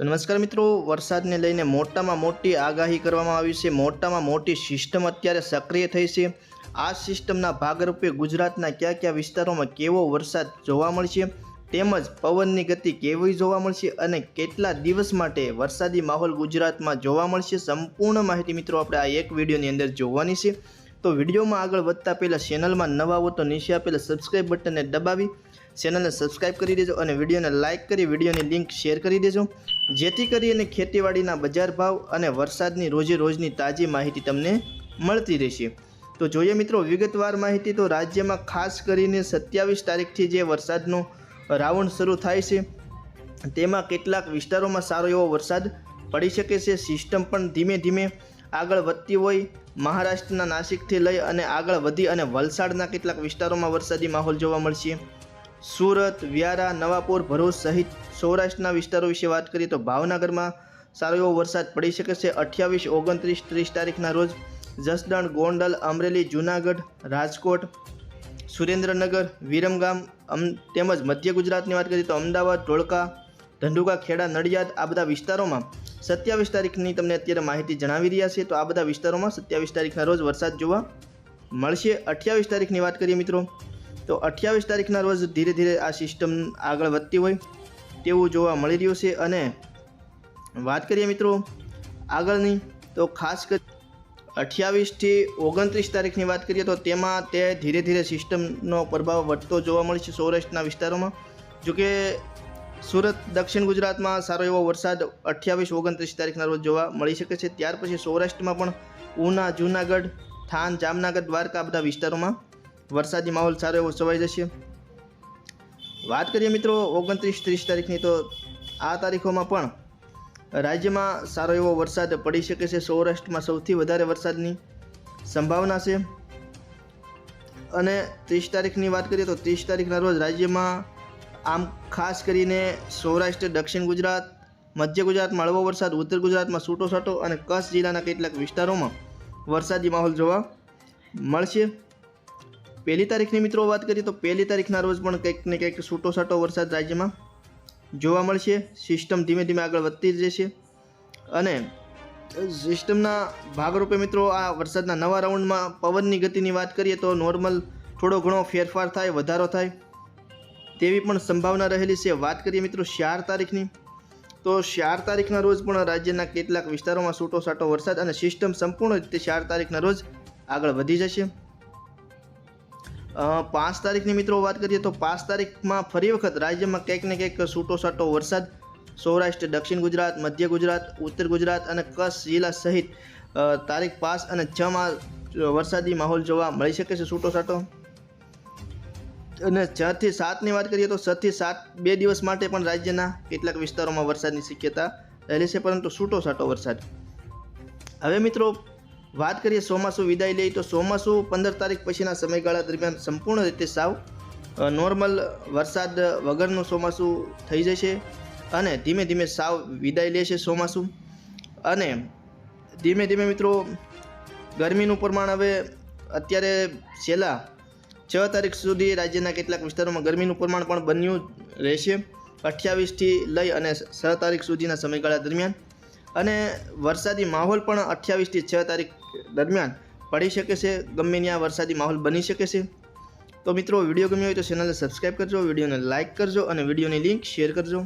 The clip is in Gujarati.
તો નમસ્કાર મિત્રો, વરસાદને લઈને મોટામાં મોટી આગાહી કરવામાં આવી છે. મોટામાં મોટી સિસ્ટમ અત્યારે સક્રિય થઈ છે. આ સિસ્ટમના ભાગરૂપે ગુજરાતના કયા કયા વિસ્તારોમાં કેવો વરસાદ જોવા મળશે, તેમજ પવનની ગતિ કેવી જોવા મળશે અને કેટલા દિવસ માટે વરસાદી માહોલ ગુજરાતમાં જોવા મળશે, સંપૂર્ણ માહિતી મિત્રો આપણે આ એક વિડીયોની અંદર જોવાની છે. તો વિડીયોમાં આગળ વધતા પહેલાં ચેનલમાં નવા હો તો નીચે આપેલા સબસ્ક્રાઇબ બટનને દબાવી ચેનલને સબસ્ક્રાઈબ કરી દેજો અને વિડીયોને લાઇક કરી વિડીયોની લિંક શેર કરી દેજો. જેથી કરીને ખેતીવાડીના બજાર ભાવ અને વરસાદની રોજે રોજની તાજી માહિતી તમને મળતી રહેશે. તો જોઈએ મિત્રો, વિગતવાર માહિતી તો રાજ્યમાં ખાસ કરીને સત્યાવીસ તારીખથી જે વરસાદનો રાઉન્ડ શરૂ થાય છે, તેમાં કેટલાક વિસ્તારોમાં સારો એવો વરસાદ પડી શકે છે. સિસ્ટમ પણ ધીમે ધીમે આગળ વધતી હોય, મહારાષ્ટ્રના નાસિકથી લઈ અને આગળ વધી અને વલસાડના કેટલાક વિસ્તારોમાં વરસાદી માહોલ જોવા મળશે. સુરત, વ્યારા, નવાપુર, ભરૂચ સહિત સૌરાષ્ટ્રના વિસ્તારો વિશે વાત કરીએ તો ભાવનગરમાં સારો એવો વરસાદ પડી શકે છે. અઠ્યાવીસ, ઓગણત્રીસ, ત્રીસ તારીખના રોજ જસદણ, ગોંડલ, અમરેલી, જૂનાગઢ, રાજકોટ, સુરેન્દ્રનગર, વિરમગામ, અમ, તેમજ મધ્ય ગુજરાતની વાત કરીએ તો અમદાવાદ, ધોળકા, ધંધુકા, ખેડા, નડિયાદ આ બધા વિસ્તારોમાં સત્યાવીસ તારીખની તમને અત્યારે માહિતી જણાવી રહ્યા છે તો આ બધા વિસ્તારોમાં સત્યાવીસ તારીખના રોજ વરસાદ જોવા મળશે. અઠ્યાવીસ તારીખની વાત કરીએ મિત્રો તો અઠ્યાવીસ તારીખના રોજ ધીરે ધીરે આ સિસ્ટમ આગળ વધતી હોય તેવું જોવા મળી રહ્યું છે. અને વાત કરીએ મિત્રો આગળની, તો ખાસ કરી અઠ્યાવીસથી ઓગણત્રીસ તારીખની વાત કરીએ તો તેમાં તે ધીરે ધીરે સિસ્ટમનો પ્રભાવ વધતો જોવા મળે છે સૌરાષ્ટ્રના વિસ્તારોમાં. જોકે સુરત, દક્ષિણ ગુજરાતમાં સારો એવો વરસાદ અઠ્યાવીસ ઓગણત્રીસ તારીખના રોજ જોવા મળી શકે છે. ત્યાર પછી સૌરાષ્ટ્રમાં પણ ઉના, જૂનાગઢ, થાન, જામનગર, દ્વારકા બધા વિસ્તારોમાં વરસાદી માહોલ સારો એવો છવાઈ જશે. વાત કરીએ મિત્રો ઓગણત્રીસ ત્રીસ તારીખની તો આ તારીખોમાં પણ રાજ્યમાં સારો એવો વરસાદ પડી શકે છે. સૌરાષ્ટ્રમાં સૌથી વધારે વરસાદની સંભાવના છે. અને ત્રીસ તારીખની વાત કરીએ તો ત્રીસ તારીખના રોજ રાજ્યમાં આમ ખાસ કરીને સૌરાષ્ટ્ર, દક્ષિણ ગુજરાત, મધ્ય ગુજરાતમાં હળવો વરસાદ, ઉત્તર ગુજરાતમાં છૂટો છાટો અને કચ્છ જિલ્લાના કેટલાક વિસ્તારોમાં વરસાદી માહોલ જોવા મળશે. પહેલી તારીખની મિત્રો વાત કરીએ તો પહેલી તારીખના રોજ પણ કંઈક ને કંઈક છૂટો છાટો વરસાદ રાજ્યમાં જોવા મળશે. સિસ્ટમ ધીમે ધીમે આગળ વધતી જશે. અને સિસ્ટમના ભાગરૂપે મિત્રો આ વરસાદના નવા રાઉન્ડમાં પવનની ગતિની વાત કરીએ તો નોર્મલ થોડો ઘણો ફેરફાર થાય, વધારો થાય તેવી પણ સંભાવના રહેલી છે. વાત કરીએ મિત્રો ચાર તારીખની, તો ચાર તારીખના રોજ પણ રાજ્યના કેટલાક વિસ્તારોમાં છૂટો છાટો વરસાદ અને સિસ્ટમ સંપૂર્ણ રીતે ચાર તારીખના રોજ આગળ વધી જશે. પાંચ તારીખની મિત્રો વાત કરીએ તો પાંચ તારીખમાં ફરી વખત રાજ્યમાં કંઈક ને કંઈક છૂટો છાંટો વરસાદ. સૌરાષ્ટ્ર, દક્ષિણ ગુજરાત, મધ્ય ગુજરાત, ઉત્તર ગુજરાત અને કચ્છ જિલ્લા સહિત તારીખ પાંચ અને છમાં વરસાદી માહોલ જોવા મળી શકે છે છૂટો છાંટો અને છથી સાતની વાત કરીએ તો છથી સાત બે દિવસ માટે પણ રાજ્યના કેટલાક વિસ્તારોમાં વરસાદની શક્યતા રહેલી છે, પરંતુ છૂટો છાંટો વરસાદ. હવે મિત્રો વાત કરીએ ચોમાસું વિદાય લઈ તો ચોમાસું પંદર તારીખ પછીના સમયગાળા દરમિયાન સંપૂર્ણ રીતે સાવ નોર્મલ વરસાદ વગરનું ચોમાસું થઈ જશે અને ધીમે ધીમે સાવ વિદાય લેશે ચોમાસું. અને ધીમે ધીમે મિત્રો, ગરમીનું પ્રમાણ હવે અત્યારે છેલ્લા છ તારીખ સુધી રાજ્યના કેટલાક વિસ્તારોમાં ગરમીનું પ્રમાણ પણ બન્યું રહેશે. અઠ્યાવીસથી લઈ અને છ તારીખ સુધીના સમયગાળા દરમિયાન અને વરસાદી માહોલ પણ અઠ્યાવીસથી છ તારીખ દરમિયાન પડી શકે છે. ગમે ત્યાં વરસાદી માહોલ બની શકે છે. તો મિત્રો, વીડિયો ગમ્યો હોય તો ચેનલને સબસ્ક્રાઈબ કરજો, વિડીયોને લાઇક કરજો અને વિડીયોની લિંક શેર કરજો.